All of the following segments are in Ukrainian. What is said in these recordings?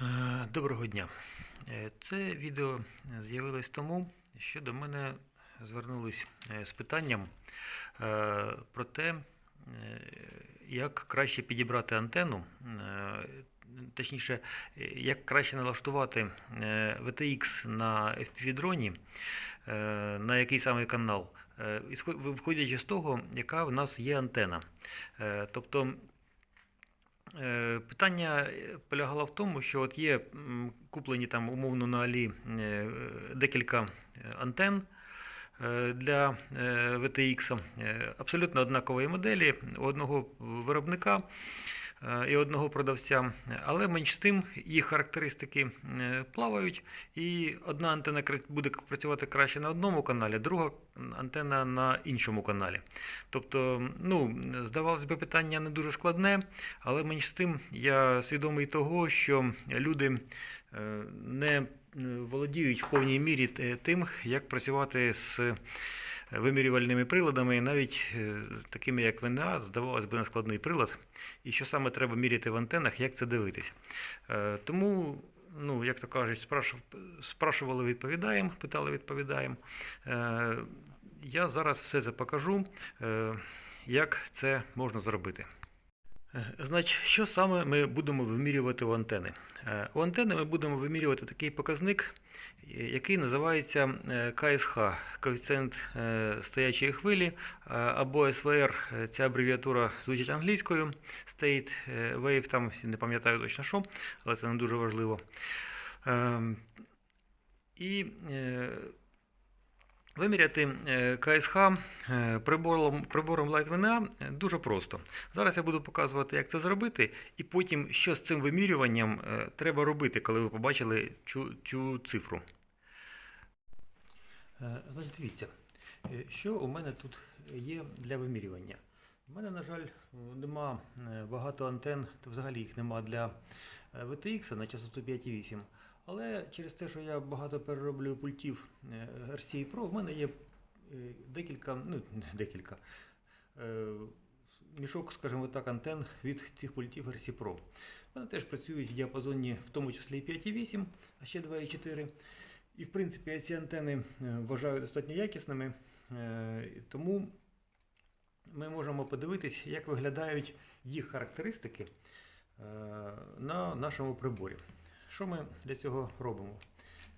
Е, Доброго дня. Е, Це відео з'явилось тому, що до мене звернулись е, з питанням про те, як краще підібрати антенну, точніше, як краще налаштувати VTX на FPV-дроні, на який саме канал, виходячи з того, яка в нас є антена. Тобто Питання е, полягало в тому, що от є куплені там умовно на Алі е, декілька е, антен е, для е, VTX, е, абсолютно однакової моделі одного виробника. е, і одного продавця, але менш з тим їх характеристики е, плавають, і одна антенна буде працювати краще на одному каналі, друга антенна на іншому каналі. Тобто, ну, здавалось би, питання не дуже складне, але менш з тим я свідомий того, що люди е, не е, володіють в повній мірі тим, як працювати з е, вимірювальними приладами, навіть е, такими як ВНА, здавалось би, нескладний прилад, і що саме треба міряти в антенах, як це дивитись. Е, Тому, ну, як то кажуть, спрашували, відповідаємо, питали, відповідаємо. Е, Я зараз все це покажу, як це можна зробити. Е, Значить, що саме ми будемо вимірювати у антени? Е, У антени ми будемо вимірювати такий показник, е, який називається КСХ, коефіцієнт стоячої хвилі, або СВР, ця абревіатура звучить англійською, State Wave, там не пам'ятаю точно що, але це не дуже важливо. Ем, І Виміряти е, КСХ е, прибором, прибором LightVNA е, дуже просто. Зараз я буду показувати, як це зробити, і потім, що з цим вимірюванням треба робити, коли ви побачили цю, цю цифру. Значить, дивіться, що у мене тут є для вимірювання. У мене, на жаль, нема багато антен, взагалі їх нема для VTX на частоту 5,8. Але через те, що я багато перероблюю пультів е, RCA Pro, в мене є е, декілька, ну, декілька, е, мішок, скажімо так, антен від цих пультів RC Pro. Вони теж працюють в діапазоні, в тому числі 5,8, а ще 2,4. І в принципі я ці антени вважаю достатньо якісними, тому ми можемо подивитись, як виглядають їх характеристики на нашому приборі. Що ми для цього робимо?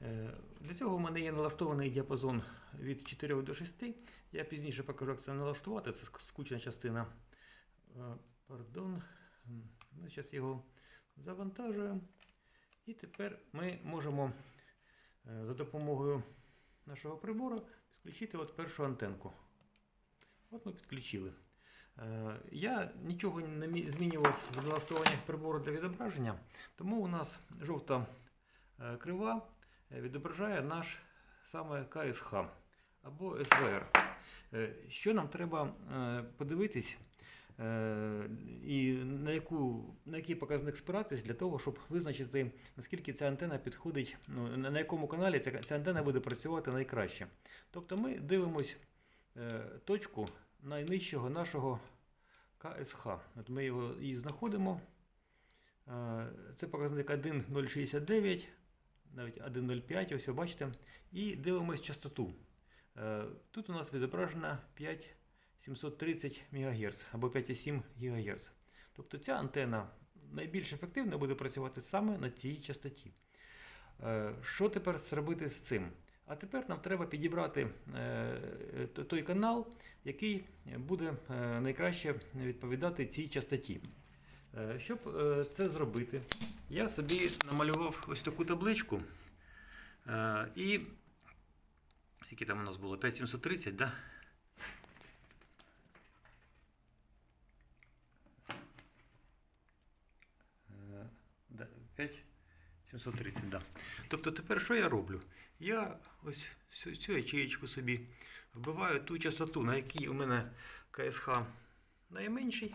Е, Для цього в мене є налаштований діапазон від 4 до 6. Я пізніше покажу, як це налаштувати. Це скучна частина. Е, Пардон. Ми зараз його завантажуємо. І тепер ми можемо е, за допомогою нашого прибору підключити от першу антенку. От ми підключили. Е, Я нічого не змінював в налаштуваннях прибору для відображення, тому у нас жовта е, крива е, відображає наш саме КСХ або СВР. Що нам треба подивитись і на, яку, на який показник спиратись для того, щоб визначити, наскільки ця антена підходить, ну, на якому каналі ця, ця антена буде працювати найкраще. Тобто ми дивимось точку найнижчого нашого КСХ. От ми його і знаходимо. Е, Це показник 1,069, навіть 1,05, ось ви бачите. І дивимось частоту. Е, Тут у нас відображена 5730 МГц або 5,7 ГГц. Тобто ця антена найбільш ефективно буде працювати саме на цій частоті. Е, Що тепер зробити з цим? А тепер нам треба підібрати е, той канал, який буде е, найкраще відповідати цій частоті. Е, щоб це зробити, я собі намалював ось таку табличку. І скільки там у нас було? 5730, да? да 5 730, да. Тобто тепер що я роблю? Я ось цю, цю ячеєчку собі вбиваю ту частоту, на якій у мене КСХ найменший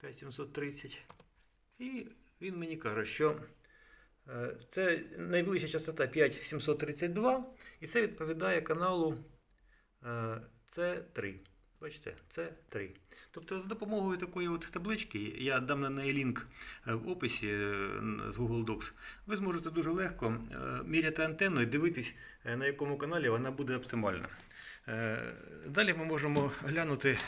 5730. І він мені каже, що е, це найближча частота 5732, і це відповідає каналу е, С3. Бачите, це 3. Тобто за допомогою такої от таблички, я дам на неї лінк е, в описі е, з Google Docs, ви зможете дуже легко е, міряти антенну і дивитись, на якому каналі вона буде оптимальна. Далі ми можемо глянути,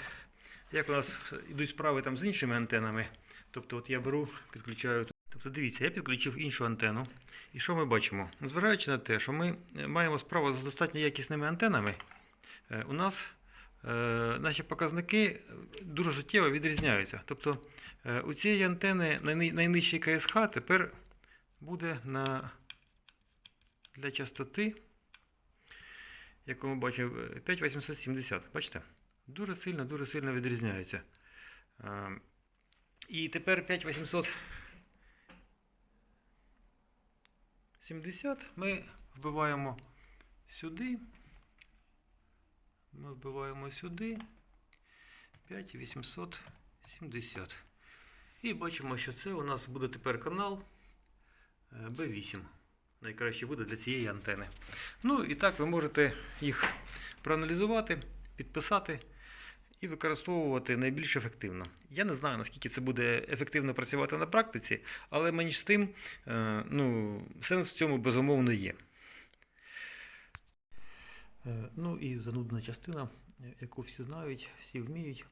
як у нас йдуть справи там з іншими антенами. Тобто, от я беру, підключаю. Тобто, дивіться, я підключив іншу антенну. І що ми бачимо? Зважаючи на те, що ми маємо справу з достатньо якісними антенами, у нас наші показники е, дуже суттєво відрізняються. Тобто е, у цієї антени найнижчий КСХ тепер буде на, для частоти, яку ми бачимо, е, 5870. Бачите? Дуже сильно, дуже сильно відрізняється. Е, І тепер 5870 ми вбиваємо сюди. Ми вбиваємо сюди 5870. І бачимо, що це у нас буде тепер канал е, B8. Найкраще буде для цієї антени. Ну і так ви можете їх проаналізувати, підписати і використовувати найбільш ефективно. Я не знаю, наскільки це буде ефективно працювати на практиці, але мені з тим е, ну, сенс в цьому безумовно є. Е, Ну і занудна частина, е, яку всі знають, всі вміють,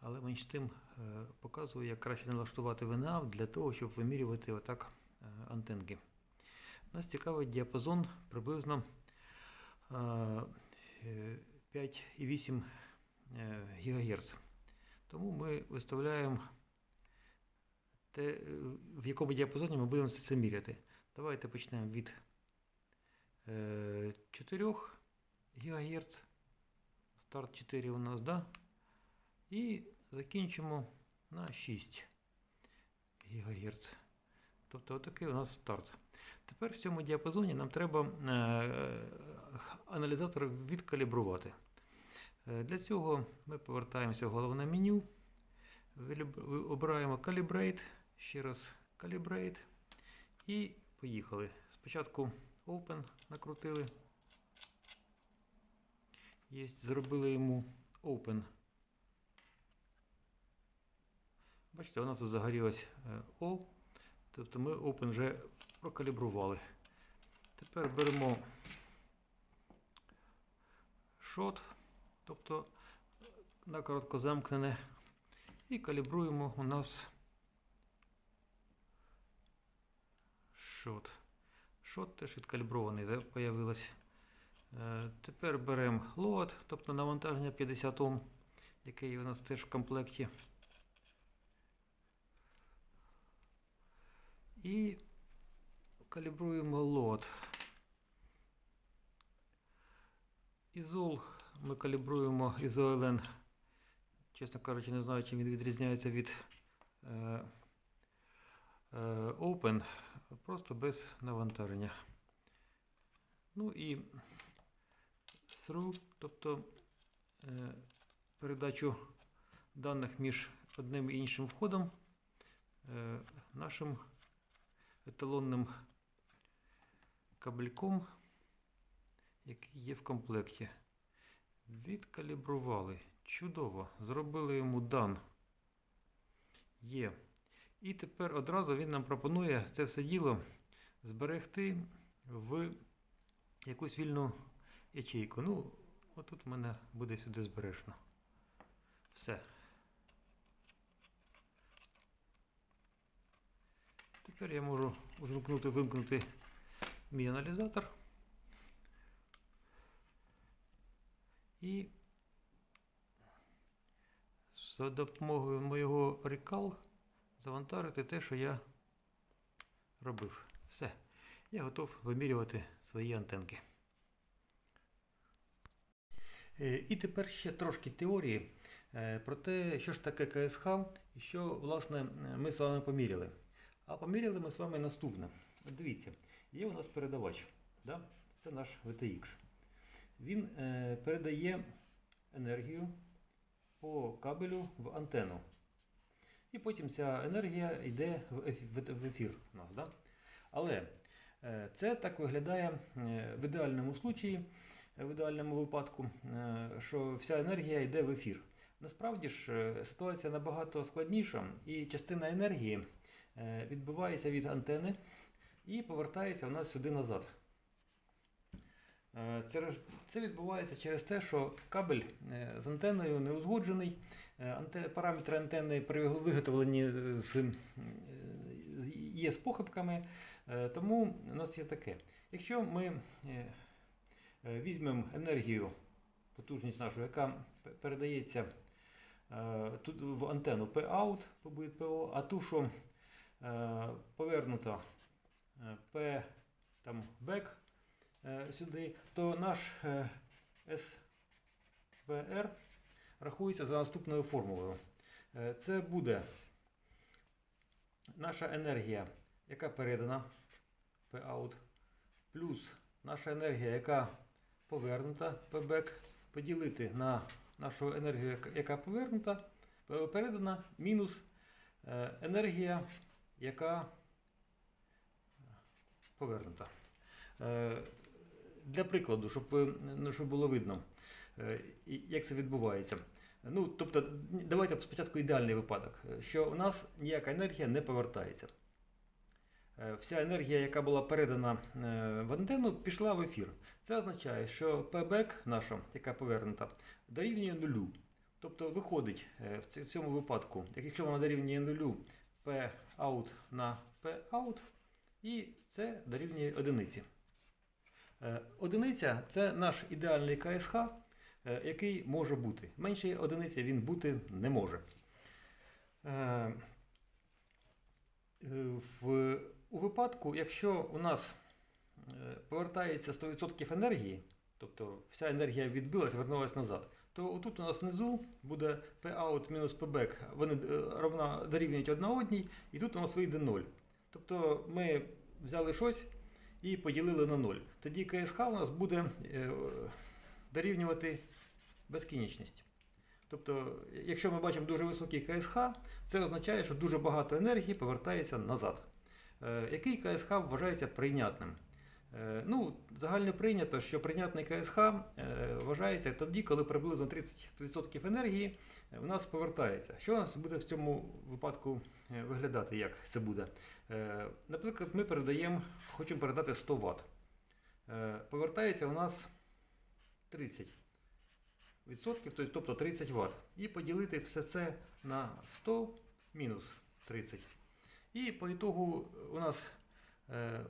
але менш тим е, показую, як краще налаштувати ВНА для того, щоб вимірювати отак антенки. Нас цікавить діапазон приблизно е, е, 5,8 е, ГГц. Тому ми виставляємо те, в якому діапазоні ми будемо це міряти. Давайте почнемо від е, 4 ГГц. Старт 4 у нас, да? І закінчимо на 6 ГГц. Тобто отакий у нас старт. Тепер в цьому діапазоні нам треба е, аналізатор відкалібрувати. Е, Для цього ми повертаємося в головне меню, обираємо Calibrate, ще раз Calibrate і поїхали. Спочатку Open накрутили. Єсть, зробили йому Open. Бачите, нас тут загорілось е, All. Тобто ми Open вже прокалібрували. Тепер беремо Shot, тобто на короткозамкнене, і калібруємо у нас Shot. Shot теж відкалібрований. Е, Тепер беремо load, тобто навантаження 50 Ом, яке у нас теж в комплекті. І калібруємо лот. Ізол ми калібруємо ізоелен. Чесно кажучи, не знаю, чим він відрізняється від е, е, Open, просто без навантаження. Ну і through, тобто е, передачу даних між одним і іншим входом е, нашим еталонним кабельком, який є в комплекті. Відкалібрували. Чудово. Зробили йому дан. Є. І тепер одразу він нам пропонує це все діло зберегти в якусь вільну ячейку. Ну, отут в мене буде сюди збережено. Все. Тепер я можу увімкнути, вимкнути мій аналізатор. І за допомогою моєго Recall завантажити те, що я робив. Все. Я готов вимірювати свої антенки. Е, І тепер ще трошки теорії е, про те, що ж таке КСХ і що, власне, ми з вами поміряли. А поміряли ми з вами наступне. Дивіться, є у нас передавач. Да? Це наш VTX. Він е, передає енергію по кабелю в антенну. І потім ця енергія йде в еф- в в ефір у нас. Да? Але це так виглядає в ідеальному случаї, в ідеальному випадку, е, що вся енергія йде в ефір. Насправді ж е, ситуація набагато складніша, і частина енергії е, відбивається від антени і повертається у нас сюди назад. Це відбувається через те, що кабель з антенною не узгоджений. Параметри виготовленні е, з, є з похибками, тому у нас є таке. Якщо ми візьмемо енергію, потужність нашу, яка передається е, тут в антенну P-out, буде PO, а ту, що е, повернута е, P там back е, сюди, то наш е, SVR рахується за наступною формулою. Е, Це буде наша енергія, яка передана P-out, плюс наша енергія, яка повернута P-back, поділити на нашу енергію, яка- повернута, е, передана, мінус е, енергія, яка повернута. Е, Для прикладу, щоб, ну, щоб було видно, як це відбувається. Ну, тобто, давайте спочатку ідеальний випадок, що у нас ніяка енергія не повертається. Е, Вся енергія, яка була передана е, в антенну, пішла в ефір. Це означає, що P-back наша, яка повернута, дорівнює нулю. Тобто виходить е, в цьому випадку, якщо вона дорівнює нулю, P-out на P-out, і це дорівнює одиниці. Одиниця це наш ідеальний КСХ, який може бути. Менше одиниці він бути не може. В, у випадку, якщо у нас е, повертається 100% енергії, тобто вся енергія відбилася, вернулася назад, то отут у нас внизу буде P-out мінус P-back, вони е, равна дорівнюють одна одній, і тут у нас вийде 0. Тобто ми взяли щось і поділили на 0. Тоді КСХ у нас буде е, дорівнювати безкінечність. Тобто, якщо ми бачимо дуже високий КСХ, це означає, що дуже багато енергії повертається назад. Е, Який КСХ вважається прийнятним? Е, Ну, загально прийнято, що прийнятний КСХ е, вважається тоді, коли приблизно 30% енергії в нас повертається. Що у нас буде в цьому випадку виглядати? Як це буде? Наприклад, ми передаємо, хочемо передати 100 Вт. Повертається у нас 30 відсотків, тобто- тобто 30 Вт. І поділити все це на 100 мінус 30. І по ітогу у нас е,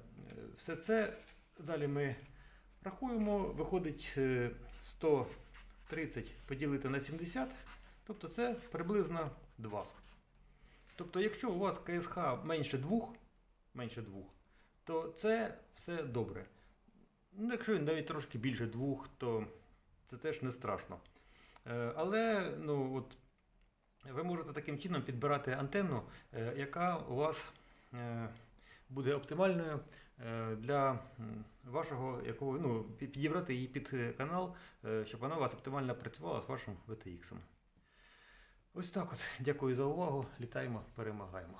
все це далі ми рахуємо, виходить е, 130 поділити на 70, тобто це приблизно 2. Тобто, якщо у вас КСХ менше 2, менше 2, то це все добре. Ну, якщо він навіть трошки більше 2, то це теж не страшно. Е, Але ну, от, ви можете таким чином підбирати антенну, е, яка у вас е, буде оптимальною е, для вашого якого, ну, підібрати її під канал, щоб вона у вас оптимально працювала з вашим VTX. Ось так от. Дякую за увагу. Літаємо, перемагаємо.